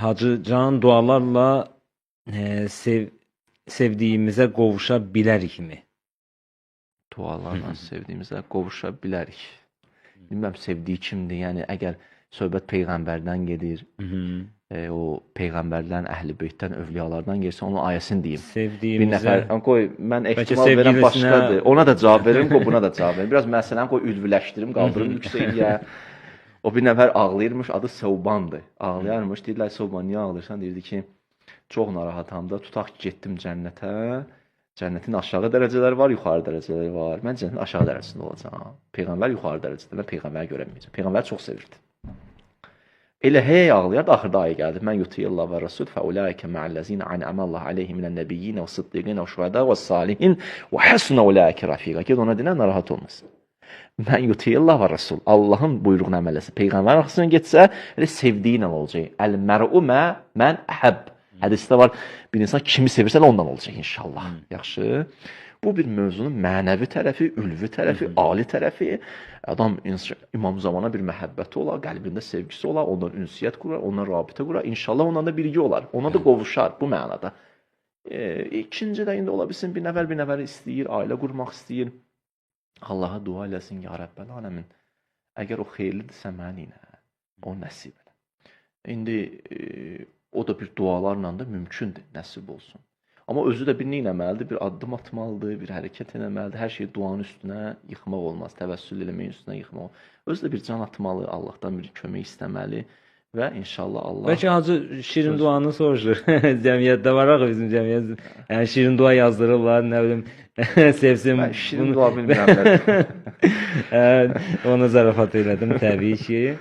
Hacı Can dualarla e, sev, sevdiyimizə qovuşa bilərikmi? Dualarla sevdiyimizə qovuşa bilərik. Bilmirəm sevdiyi kimdir. Yəni əgər söhbət peyğəmbərdən gedir, Hı. e, o peyğəmbərlərin, əhl-i-beytdən, övliyalardan gəlsə onun ayəsini deyim. Bir Sevdiyimizə nəfər, Amma qoy mən ehtimal verən başqadır. Ona da cavab verim, qoy buna da cavab verim. Biraz məsələni qoy ülvüləşdirim, qaldırım yüksəkliyə. O bir nəfər ağlayırmış, adı Sevbandır. Ağlayarmış, deyirlər Sevban niyə ağlayırsan? Deyirdi ki, çox narahatam da, tutaq ki, getdim cənnətə. Cənnətin aşağı dərəcələri var, yuxarı dərəcələri var. Mən cənnətin aşağı dərəcəsində olacağam. Peyğəmbər yuxarı dərəcədə. Mən peyğəmbəri görəməyəcəm. Peyğəmbəri çox sevirdi. Elə hey ağlayar, axırda ayə gəldi. Mən yutiyillah və rasul fə ulaikə ma'allazina an'ama Allah alayhim minən nebiyyin və siddiqin və şuhada və salihin və hasuna ulaikə rafiqa. Ged ona dinə narahat olmasın. Mən yutiyillah və rasul. Allahın buyruğuna əməl etsə, peyğəmbər arxasından getsə, elə sevdiyi ilə olacaq. Əl mər'u mə mən əhəb. Hədisdə var, bir insan kimi sevirsə ondan olacaq inşallah. Yaxşı. Bu bir mövzunun mənəvi tərəfi, ülvi tərəfi, ali tərəfi. Adam İmam Zamana bir məhəbbəti olar, qəlbində sevgisi olar, ondan ünsiyyət qurar, ondan rabitə qurar. İnşallah ondan da birgə olar. Ona da qovuşar bu mənada. E, ikinci də indi ola bilsin bir nəfər bir nəfər istəyir, ailə qurmaq istəyir. Allaha dua eləsin ya Rəbbəl aləmin. Əgər o xeyirlidirsə mənə ilə, o nəsib elə. İndi e, o da bir dualarla da mümkündür, nəsib olsun. Amma özü də bir nə etməlidir? Bir addım atmalıdır, bir hərəkət etməlidir. Hər şeyi duanın üstünə yıxmaq olmaz, təvəssül eləməyin üstünə yıxmaq. Özü də bir can atmalı, Allahdan bir kömək istəməli və inşallah Allah Bəlkə Hacı şirin duanı soruşur. Cəmiyyətdə var axı bizim cəmiyyət. Yəni şirin dua yazdırırlar, nə bilim sevsin. Mən şirin bunu- dua bilmirəm. Ona zarafat elədim təbii ki.